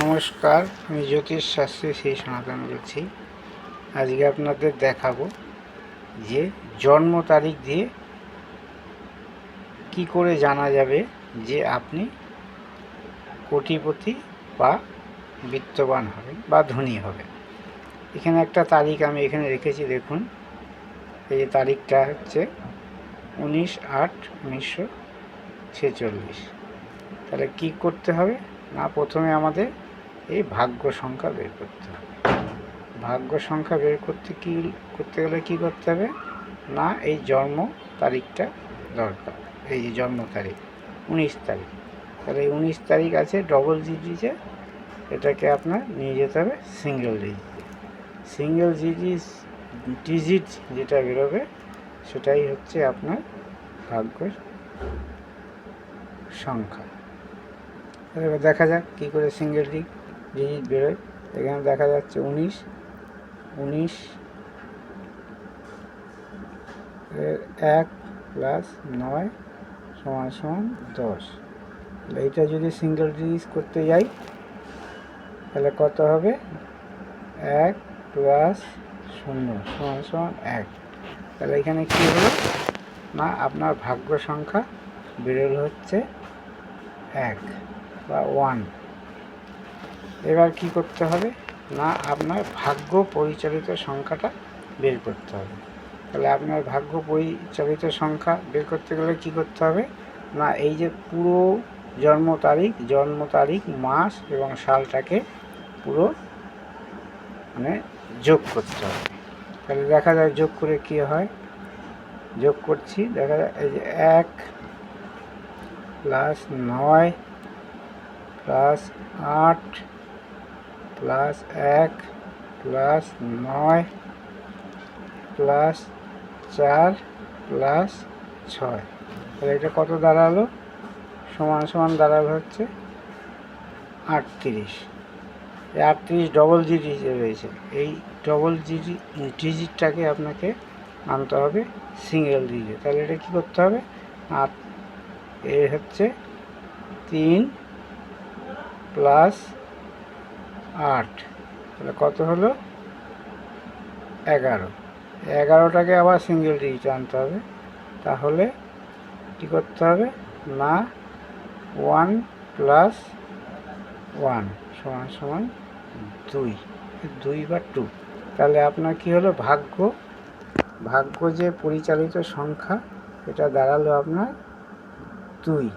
নমস্কার, আমি জ্যোতিষ শাস্ত্রী শ্রী সনাতন বলছি। আজকে আপনাদের দেখাবো যে জন্ম তারিখ দিয়ে কি করে জানা যাবে যে আপনি কোটিপতি বা বিত্তবান হবেন বা ধনী হবেন। এখানে একটা তারিখ আমি এখানে রেখেছি, দেখুন। এই তারিখটা হচ্ছে উনিশ আট উনিশশো ছেচল্লিশ। তাহলে কী করতে হবে? না, প্রথমে আমাদের এই ভাগ্য সংখ্যা বের করতে হবে। ভাগ্য সংখ্যা বের করতে কি, করতে গেলে কি করতে হবে? না, এই জন্ম তারিখটা দরকার। এই যে জন্ম তারিখ, উনিশ তারিখ। তাহলে এই উনিশ তারিখ আছে ডবল ডিজিটে এটাকে আপনার নিয়ে যেতে হবে সিঙ্গেল ডিজিটে সিঙ্গেল ডিজিট ডিজিট যেটা বেরোবে, সেটাই হচ্ছে আপনার ভাগ্যের সংখ্যা। এবার দেখা যাক কী করে সিঙ্গেল ডিগ ডিজিট বেরোয়। এখানে দেখা যাচ্ছে উনিশ উনিশ এক প্লাস নয় সমান সমান দশ। এইটা যদি সিঙ্গেল ডিজিট করতে যাই, তাহলে কত হবে? এক প্লাস শূন্য সমান সমান এক। তাহলে এখানে কী হলো? না, আপনার ভাগ্য সংখ্যা বেরোল হচ্ছে এক বা ওয়ান এবার কি করতে হবে? না, আপনার ভাগ্য পরিচালিত সংখ্যাটা বের করতে হবে। তাহলে আপনার ভাগ্য পরিচালিত সংখ্যা বের করতে গেলে কি করতে হবে? না, এই যে পুরো জন্ম তারিখ জন্ম তারিখ, মাস এবং সালটাকে পুরো মানে যোগ করতে হবে। তাহলে দেখা যায় যোগ করে কি হয়? যোগ করছি, দেখা যায় এই যে এক প্লাস নয় প্লাস আট প্লাস এক, প্লাস নয়, প্লাস চার, প্লাস ছয়। তাহলে এটা কত দাঁড়াল? সমান সমান দাঁড়াল হচ্ছে আটত্রিশ। এই আটত্রিশ ডবল ডিজিট রয়েছে। এই ডবল ডিজিট ডিজিটটাকে আপনাকে আনতে হবে সিঙ্গেল ডিজিট তাহলে এটা কী করতে হবে? আট, এ হচ্ছে তিন, প্লাস আট। তাহলে কত হলো? এগারো। এগারোটাকে আবার সিঙ্গেল ডিজিট আনতে হবে। তাহলে কী করতে হবে? না ওয়ান প্লাস ওয়ান সমান সমান দুই। দুই বা টু তাহলে আপনার কি হলো? ভাগ্য। ভাগ্য যে পরিচালিত সংখ্যা, এটা দাঁড়াল আপনার দুই।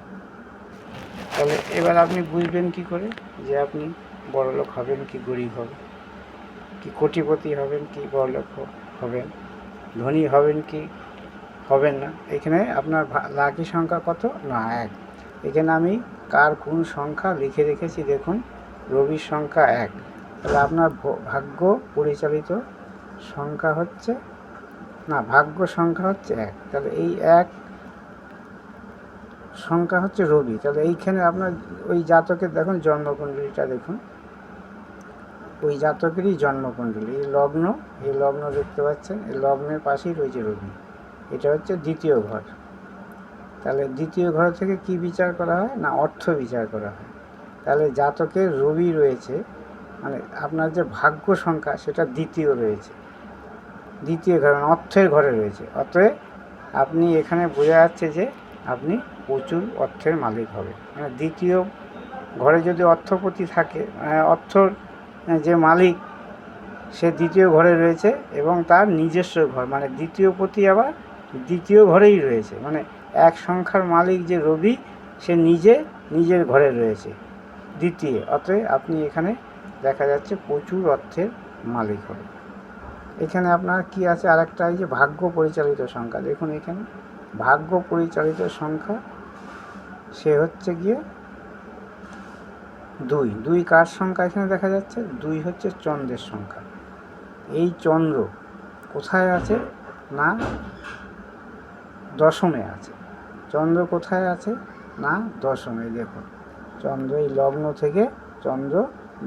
তাহলে এবার আপনি বুঝবেন কি করে? যে আপনি বড়লোক হবেন কি গরিব হবেন? কি কোটিপতি হবেন কি বড়লোক হবেন? ধনী হবেন কি হবেন না? এখানে আপনার লাকি সংখ্যা কত? না, এক। এখানে আমি কার কোন সংখ্যা লিখে রেখেছি দেখুন, রবির সংখ্যা এক। তাহলে আপনার ভাগ্য পরিচালিত সংখ্যা হচ্ছে না, ভাগ্য সংখ্যা হচ্ছে এক। তাহলে এই এক সংখ্যা হচ্ছে রবি তাহলে এইখানে আপনার ওই জাতকের দেখুন, জন্মকুণ্ডলীটা দেখুন। ওই জাতকেরই জন্মকুণ্ডলী। এই লগ্ন এই লগ্ন দেখতে পাচ্ছেন, এই লগ্নের পাশেই রয়েছে রবি এটা হচ্ছে দ্বিতীয় ঘর। তাহলে দ্বিতীয় ঘর থেকে কি বিচার করা হয়? না, অর্থ বিচার করা হয়। তাহলে জাতকের রবি রয়েছে মানে আপনার যে ভাগ্য সংখ্যা, সেটা দ্বিতীয় রয়েছে। দ্বিতীয় ঘর মানে অর্থের ঘরে রয়েছে। অতএব আপনি এখানে বোঝা যাচ্ছে যে আপনি প্রচুর অর্থের মালিক হবে। মানে দ্বিতীয় ঘরে যদি অর্থপতি থাকে মানে অর্থর যে মালিক, সে দ্বিতীয় ঘরে রয়েছে এবং তার নিজস্ব ঘর। মানে দ্বিতীয় পতি আবার দ্বিতীয় ঘরেই রয়েছে। মানে এক সংখ্যার মালিক যে রবি, সে নিজে নিজের ঘরে রয়েছে। দ্বিতীয়, অতএব আপনি এখানে দেখা যাচ্ছে প্রচুর অর্থের মালিক হবে এখানে আপনার কি আছে? আরেকটা এই যে ভাগ্য পরিচালিত সংখ্যা। দেখুন এখানে ভাগ্য পরিচালিত সংখ্যা সে হচ্ছে গিয়ে দুই। দুই কার সংখ্যা এখানে দেখা যাচ্ছে? দুই হচ্ছে চন্দ্রের সংখ্যা। এই চন্দ্র কোথায় আছে? না দশমে আছে। চন্দ্র কোথায় আছে? না দশমে। দেখুন চন্দ্র এই লগ্ন থেকে চন্দ্র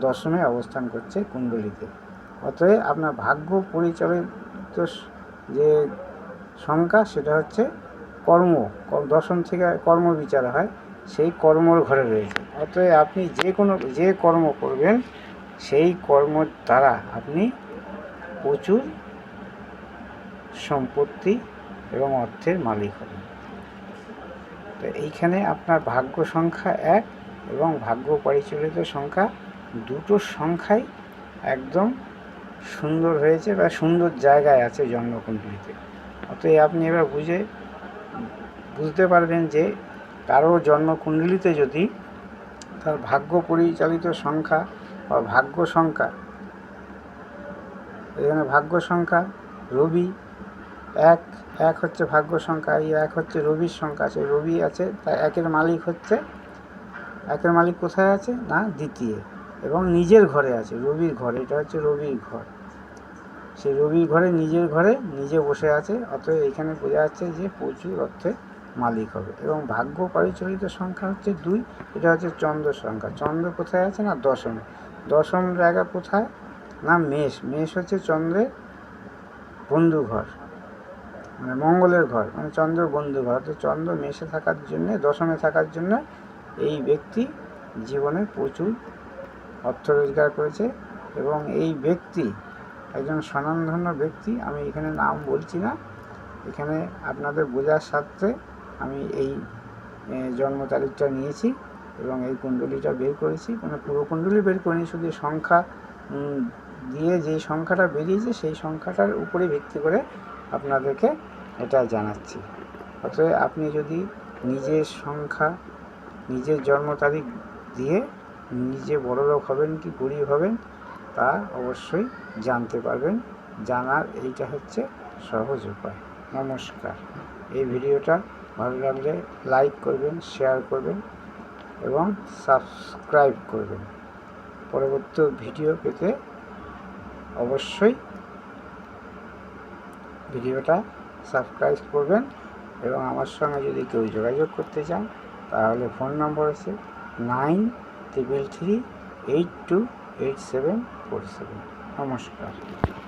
দশমে অবস্থান করছে কুণ্ডলিতে। অতএব আপনার ভাগ্য পরিচালিত যে সংখ্যা সেটা হচ্ছে কর্ম দশম থেকে কর্ম বিচার হয়, সেই কর্মর ঘরে রয়েছে। অতএব আপনি যে কোনো, যে কর্ম করবেন, সেই কর্মর দ্বারা আপনি প্রচুর সম্পত্তি এবং অর্থের মালিক হবেন। তো এইখানে আপনার ভাগ্য সংখ্যা এক এবং ভাগ্য পরিচালিত সংখ্যা দুটো সংখ্যাই একদম সুন্দর হয়েছে বা সুন্দর জায়গায় আছে জন্মকুণ্ডলিতে। অতএব আপনি এবার বুঝে বুঝতে পারবেন যে কারও জন্মকুণ্ডলিতে যদি তার ভাগ্য পরিচালিত সংখ্যা বা ভাগ্য সংখ্যা এখানে ভাগ্য সংখ্যা, রবি এক এক হচ্ছে ভাগ্য সংখ্যা, এই এক হচ্ছে রবির সংখ্যা আছে, রবি আছে তা একের মালিক হচ্ছে, একের মালিক কোথায় আছে? না, দ্বিতীয়। এবং নিজের ঘরে আছে, রবির ঘর, এটা হচ্ছে রবির ঘর। সেই রবির ঘরে, নিজের ঘরে, নিজে বসে আছে, অতএব এখানে বোঝা যাচ্ছে যে প্রচুর অর্থে মালিক হবে। এবং ভাগ্য পরিচালিত সংখ্যা হচ্ছে দুই, এটা হচ্ছে চন্দ্র সংখ্যা। চন্দ্র কোথায় আছে না? দশমে। দশম জায়গা কোথায়? না, মেষ। মেষ হচ্ছে চন্দ্রের বন্ধু ঘর মানে মঙ্গলের ঘর মানে চন্দ্র বন্ধু ঘর। তো চন্দ্র মেষে থাকার জন্যে, দশমে থাকার জন্য এই ব্যক্তি জীবনে প্রচুর অর্থ রোজগার করেছে এবং এই ব্যক্তি একজন স্বনামধন্য ব্যক্তি। আমি এখানে নাম বলছি না। এখানে আপনাদের বোঝার স্বার্থে আমি এই জন্ম তারিখটা নিয়েছি এবং এই কুণ্ডলিটা বের করেছি। মানে পুরো কুণ্ডলি বের করিনি, শুধু সংখ্যা দিয়ে যেই সংখ্যাটা বেরিয়েছে সেই সংখ্যাটার উপরে ভিত্তি করে আপনাদেরকে এটা জানাচ্ছি। অতএব আপনি যদি নিজের সংখ্যা, নিজের জন্ম তারিখ দিয়ে নিজে বড়লোক হবেন কি গরিব হবেন, তা অবশ্যই জানতে পারবেন। জানার এইটা হচ্ছে সহজ উপায়। নমস্কার। এই ভিডিওটা ভালো লাগলে লাইক করবেন শেয়ার করবেন এবং সাবস্ক্রাইব করবেন। পরবর্তী ভিডিও পেতে অবশ্যই ভিডিওটা সাবস্ক্রাইব করবেন এবং আমার সঙ্গে যদি কেউ যোগাযোগ করতে চান, তাহলে ফোন নম্বর আছে nine triple three eight two eight seven four seven নমস্কার।